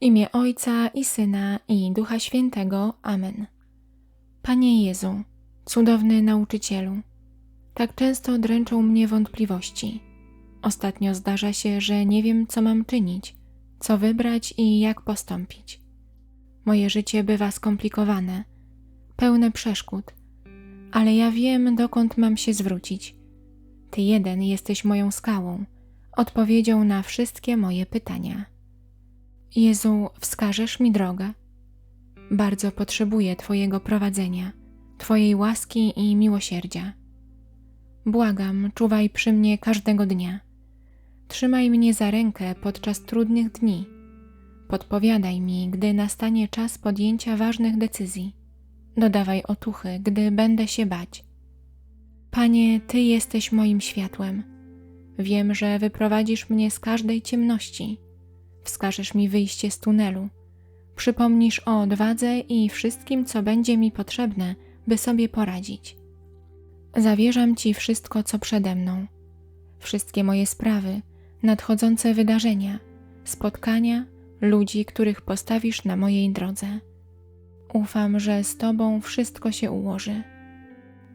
imię Ojca i Syna i Ducha Świętego. Amen. Panie Jezu, cudowny nauczycielu, tak często dręczą mnie wątpliwości. Ostatnio zdarza się, że nie wiem, co mam czynić, co wybrać i jak postąpić. Moje życie bywa skomplikowane, pełne przeszkód, ale ja wiem, dokąd mam się zwrócić. Ty jeden jesteś moją skałą, odpowiedzią na wszystkie moje pytania. Jezu, wskażesz mi drogę. Bardzo potrzebuję Twojego prowadzenia, Twojej łaski i miłosierdzia. Błagam, czuwaj przy mnie każdego dnia. Trzymaj mnie za rękę podczas trudnych dni. Podpowiadaj mi, gdy nastanie czas podjęcia ważnych decyzji. Dodawaj otuchy, gdy będę się bać. Panie, Ty jesteś moim światłem. Wiem, że wyprowadzisz mnie z każdej ciemności. Wskażesz mi wyjście z tunelu. Przypomnisz o odwadze i wszystkim, co będzie mi potrzebne, by sobie poradzić. Zawierzam Ci wszystko, co przede mną. Wszystkie moje sprawy, nadchodzące wydarzenia, spotkania, ludzi, których postawisz na mojej drodze. Ufam, że z Tobą wszystko się ułoży.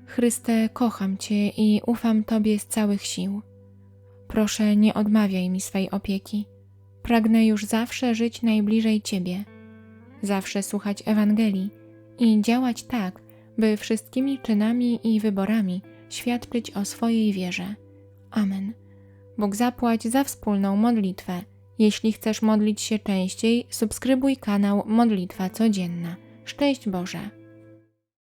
Chryste, kocham Cię i ufam Tobie z całych sił. Proszę, nie odmawiaj mi swej opieki. Pragnę już zawsze żyć najbliżej Ciebie, zawsze słuchać Ewangelii i działać tak, by wszystkimi czynami i wyborami świadczyć o swojej wierze. Amen. Bóg zapłać za wspólną modlitwę. Jeśli chcesz modlić się częściej, subskrybuj kanał Modlitwa Codzienna. Szczęść Boże!